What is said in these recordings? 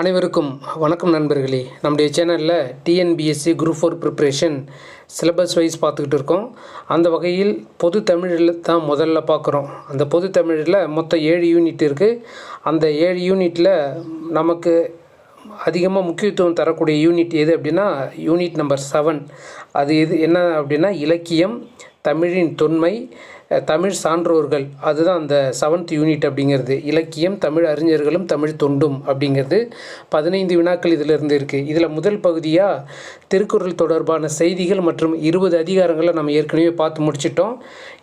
அனைவருக்கும் வணக்கம் நண்பர்களே. நம்முடைய சேனலில் TNPSC group four preparation syllabus wise பார்த்துக்கிட்டு இருக்கோம். அந்த வகையில் பொது தமிழில் தான் முதல்ல பார்க்குறோம். அந்த பொது தமிழில் மொத்தம் ஏழு யூனிட் இருக்குது அந்த ஏழு யூனிட்டில் நமக்கு அதிகமாக முக்கியத்துவம் தரக்கூடிய யூனிட் எது அப்படின்னா யூனிட் நம்பர் செவன் அது எது என்ன அப்படின்னா இலக்கியம் தமிழின் தொன்மை தமிழ் சான்றோர்கள். அதுதான் அந்த செவன்த் யூனிட் அப்படிங்கிறது. இலக்கியம் தமிழ் அறிஞர்களும் தமிழ் தொண்டும் அப்படிங்கிறது பதினைந்து வினாக்கள் இதில் இருந்து இருக்குது இதில் முதல் பகுதியாக திருக்குறள் தொடர்பான செய்திகள் மற்றும் இருபது அதிகாரங்களை நம்ம ஏற்கனவே பார்த்து முடிச்சிட்டோம்.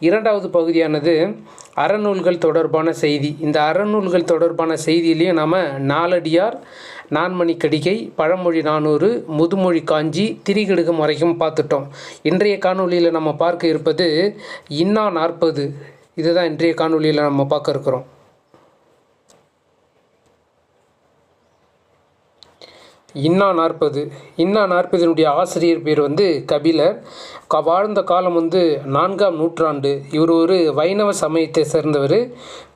இரண்டாவது பகுதியானது அறநூல்கள் தொடர்பான செய்தி. இந்த அறநூல்கள் தொடர்பான செய்தியிலையும் நாம் நாலடியார் நான்மணி கடிகை பழமொழி நானூறு முதுமொழி காஞ்சி திரிகடுகம் வரைக்கும் பார்த்துட்டோம். இன்றைய காணொலியில் நம்ம பார்க்க இருப்பது இன்னா நாற்பது. இதுதான் இன்றைய காணொலியில் நம்ம பார்க்க இருக்கிறோம். இன்னா நாற்பது. இன்னா நாற்பதினுடைய ஆசிரியர் பேர் வந்து கபிலர். க வாழ்ந்த காலம் வந்து நான்காம் நூற்றாண்டு. இவர் ஒரு வைணவ சமயத்தை சேர்ந்தவர்.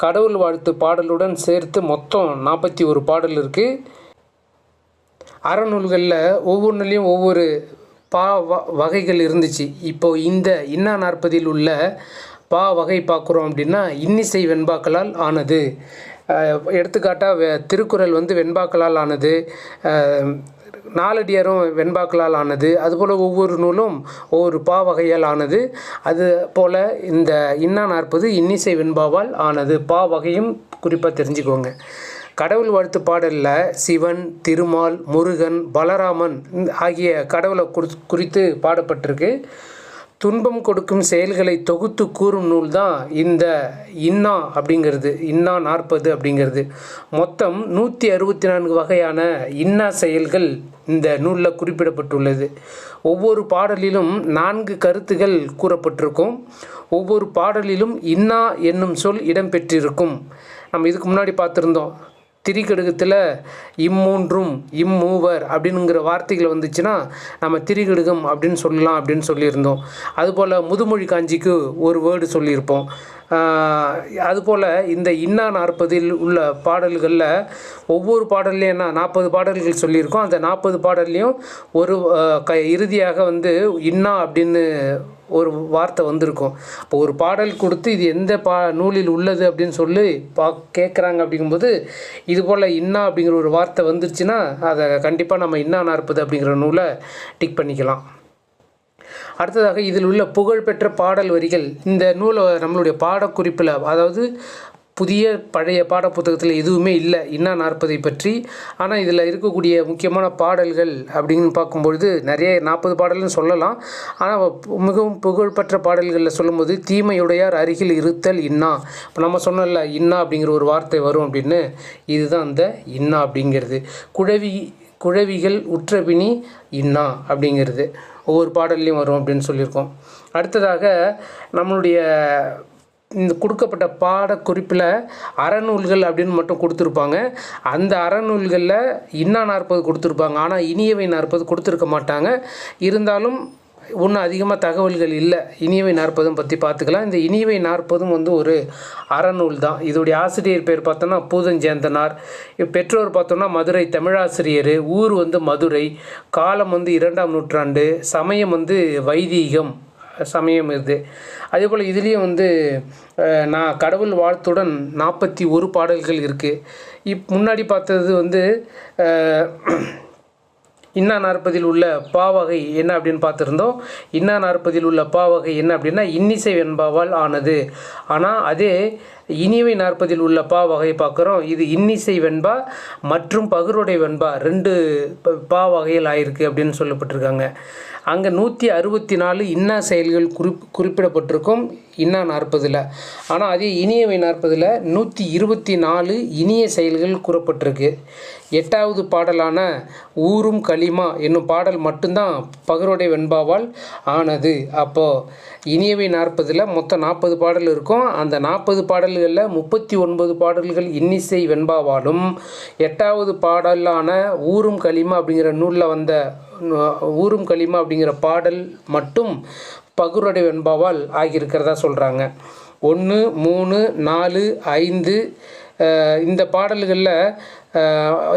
கடவுள் வாழ்த்து பாடலுடன் சேர்த்து மொத்தம் நாற்பத்தி ஒரு பாடல் இருக்குது அறநூல்களில் ஒவ்வொன்றுலேயும் ஒவ்வொரு பா வ வகைகள் இருந்துச்சு. இப்போ இந்த இன்னா நாற்பதில் உள்ள பா வகை பார்க்குறோம் அப்படின்னா இன்னிசை வெண்பாக்களால் ஆனது. எடுத்துக்காட்டாக திருக்குறள் வந்து வெண்பாக்களால் ஆனது. நாலடியாரும் வெண்பாக்களால் ஆனது. அதுபோல் ஒவ்வொரு நூலும் ஒவ்வொரு பா வகையால் ஆனது. அது போல் இந்த இன்னா நாற்பது இன்னிசை வெண்பாவால் ஆனது. பா வகையும் குறிப்பாக தெரிஞ்சுக்கோங்க. கடவுள் வாழ்த்து பாடலில் சிவன் திருமால் முருகன் பலராமன் ஆகிய கடவுளை குறித்து பாடப்பட்டிருக்கு. துன்பம் கொடுக்கும் செயல்களை தொகுத்து கூறும் நூல் தான் இந்த இன்னா அப்படிங்கிறது இன்னா நாற்பது அப்படிங்கிறது. மொத்தம் நூற்றி அறுபத்தி நான்கு வகையான இன்னா செயல்கள் இந்த நூலில் குறிப்பிடப்பட்டுள்ளது. ஒவ்வொரு பாடலிலும் நான்கு கருத்துகள் கூறப்பட்டிருக்கும். ஒவ்வொரு பாடலிலும் இன்னா என்னும் சொல் இடம்பெற்றிருக்கும். நம்ம இதுக்கு முன்னாடி பார்த்துருந்தோம். திரிகடுகத்தில் இம்மூன்றும் இம்மூவர் அப்படிங்கிற வார்த்தைகள் வந்துச்சுன்னா நம்ம திரிகடுகம் அப்படின்னு சொல்லலாம் அப்படின்னு சொல்லியிருந்தோம். அதுபோல் முதுமொழி காஞ்சிக்கு ஒரு வேர்டு சொல்லியிருப்போம். அதுபோல் இந்த இன்னா நாற்பதில் உள்ள பாடல்களில் ஒவ்வொரு பாடல்லையும் என்ன நாற்பது பாடல்கள் சொல்லியிருக்கோம். அந்த நாற்பது பாடல்லையும் ஒரு க இறுதியாக வந்து இன்னா அப்படின்னு ஒரு வார்த்தை வந்திருக்கும். அப்போ ஒரு பாடல் கொடுத்து இது எந்த பா நூலில் உள்ளது அப்படின்னு சொல்லி பா கேட்குறாங்க அப்படிங்கும்போது இது போல் இன்னா அப்படிங்கிற ஒரு வார்த்தை வந்துருச்சுன்னா அதை கண்டிப்பாக நம்ம இன்னா நாற்பது அப்படிங்கிற நூலை டிக் பண்ணிக்கலாம். அடுத்ததாக இதில் உள்ள புகழ்பெற்ற பாடல் வரிகள். இந்த நூலை நம்மளுடைய பாடக்குறிப்பில் அதாவது புதிய பழைய பாடப்புத்தகத்தில் எதுவுமே இல்லை இன்னா நாற்பதை பற்றி. ஆனால் இதில் இருக்கக்கூடிய முக்கியமான பாடல்கள் அப்படின்னு பார்க்கும்பொழுது நிறைய நாற்பது பாடல்னு சொல்லலாம். ஆனால் மிகவும் புகழ்பெற்ற பாடல்களில் சொல்லும்போது தீமையுடையார் அருகில் இருத்தல் இன்னா. இப்போ நம்ம சொன்னோம்ல இன்னா அப்படிங்கிற ஒரு வார்த்தை வரும் அப்படின்னு. இதுதான் அந்த இன்னா அப்படிங்கிறது. குழவி குழவிகள் உற்றபிணி இன்னா அப்படிங்கிறது. ஒவ்வொரு பாடல்லையும் வரும் அப்படின்னு சொல்லியிருக்கோம். அடுத்ததாக நம்மளுடைய இந்த கொடுக்கப்பட்ட பாடக்குறிப்பில் அறநூல்கள் அப்படின்னு மட்டும் கொடுத்துருப்பாங்க. அந்த அறநூல்களில் இன்னா நாற்பது கொடுத்துருப்பாங்க. ஆனால் இனியவை நாற்பது கொடுத்துருக்க மாட்டாங்க. இருந்தாலும் ஒன்றும் அதிகமாக தகவல்கள் இல்லை. இனியவை நாற்பதும் பற்றி பார்த்துக்கலாம் இந்த இனியவை நாற்பதும் வந்து ஒரு அறநூல் தான். இதோடைய ஆசிரியர் பேர் பார்த்தோன்னா பூதஞ்சேந்தனார். பெற்றோர் பார்த்தோன்னா மதுரை தமிழாசிரியர். ஊர் வந்து மதுரை. காலம் வந்து இரண்டாம் நூற்றாண்டு. சமயம் வந்து வைதீகம். சமயம் இது. அதே போல் இதுலேயும் வந்து நான் கடவுள் வாழ்த்துடன் நாற்பத்தி ஒரு பாடல்கள் இருக்குது இப் முன்னாடி பார்த்தது வந்து இன்னா நாற்பதில் உள்ள பாவகை என்ன அப்படின்னு பார்த்துருந்தோம். இன்னா நாற்பதில் உள்ள பாவகை என்ன அப்படின்னா இன்னிசை வெண்பாவால் ஆனது. ஆனால் அதே இனிவை நாற்பதில் உள்ள பா வகை பார்க்குறோம். இது இன்னிசை வெண்பா மற்றும் பகுருடை வெண்பா. ரெண்டு ப- பா வகையில் ஆயிருக்கு அப்படின்னு சொல்லப்பட்டிருக்காங்க. அங்கே நூற்றி அறுபத்தி நாலு இன்னா செயல்கள் குறிப் குறிப்பிடப்பட்டிருக்கும். இன்னா நாற்பதில். ஆனால் அதே இனியவை நாற்பதில் நூற்றி இருபத்தி நாலு இனிய செயல்கள் கூறப்பட்டிருக்கு. எட்டாவது பாடலான ஊரும் களிமா என்னும் பாடல் மட்டும்தான் பகருடை வெண்பாவால் ஆனது. அப்போது இனியவை நாற்பதில் மொத்தம் நாற்பது பாடல் இருக்கும். அந்த நாற்பது பாடல்களில் முப்பத்தி ஒன்பது பாடல்கள் இன்னிசை வெண்பாவாலும் எட்டாவது பாடலான ஊரும் களிமா அப்படிங்கிற நூலில் வந்த ஊரும் களிமா அப்படிங்கிற பாடல் மட்டும் பகுருடை வெண்பாவால் ஆகியிருக்கிறதா சொல்கிறாங்க ஒன்று மூணு நாலு ஐந்து இந்த பாடல்களில்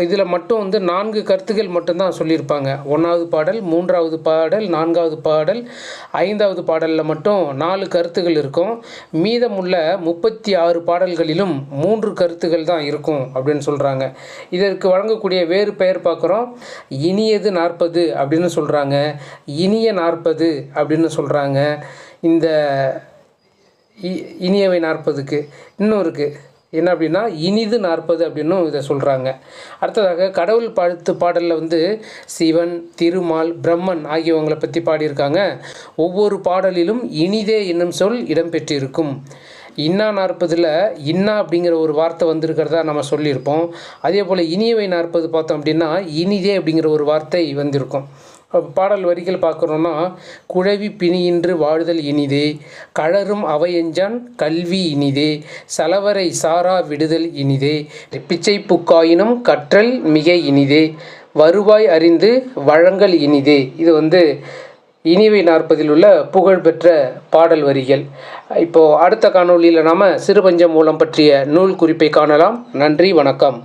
இதில் மட்டும் வந்து நான்கு கருத்துக்கள் மட்டும்தான் சொல்லியிருப்பாங்க. ஒன்றாவது பாடல் மூன்றாவது பாடல் நான்காவது பாடல் ஐந்தாவது பாடலில் மட்டும் நாலு கருத்துகள் இருக்கும். மீதமுள்ள முப்பத்தி ஆறு பாடல்களிலும் மூன்று கருத்துகள் தான் இருக்கும் அப்படின்னு சொல்கிறாங்க இதற்கு வழங்கக்கூடிய வேறு பெயர் பார்க்குறோம். இனியது நாற்பது அப்படின்னு சொல்கிறாங்க இனிய நாற்பது அப்படின்னு சொல்கிறாங்க இந்த இனியவை நாற்பதுக்கு இன்னும் இருக்குது என்ன அப்படின்னா இனிது நாற்பது அப்படின்னும் இதை சொல்கிறாங்க அடுத்ததாக கடவுள் வாழ்த்து பாடலில் வந்து சிவன் திருமால் பிரம்மன் ஆகியவங்களை பற்றி பாடியிருக்காங்க. ஒவ்வொரு பாடலிலும் இனிதே என்னும் சொல் இடம்பெற்றிருக்கும். இன்னா நாற்பதில் இன்னா அப்படிங்கிற ஒரு வார்த்தை வந்திருக்கிறதா நம்ம சொல்லியிருப்போம். அதே போல் இனியவை நாற்பது பார்த்தோம் அப்படின்னா இனிதே அப்படிங்கிற ஒரு வார்த்தை வந்திருக்கும். பாடல் வரிகள் பார்க்குறோன்னா குழவி பிணியின்று வாழ்தல் இனிதே கழறும் அவையஞ்சான் கல்வி இனிதே சலவரை சாரா விடுதல் இனிதே பிச்சை புக்காயினும் கற்றல் மிக இனிதே வருவாய் அறிந்து வழங்கல் இனிதே. இது வந்து இனிவை நாற்பதில் உள்ள புகழ்பெற்ற பாடல் வரிகள். இப்போது அடுத்த காணொளியில் நாம் சிறுபஞ்சம் மூலம் பற்றிய நூல் குறிப்பை காணலாம். நன்றி வணக்கம்.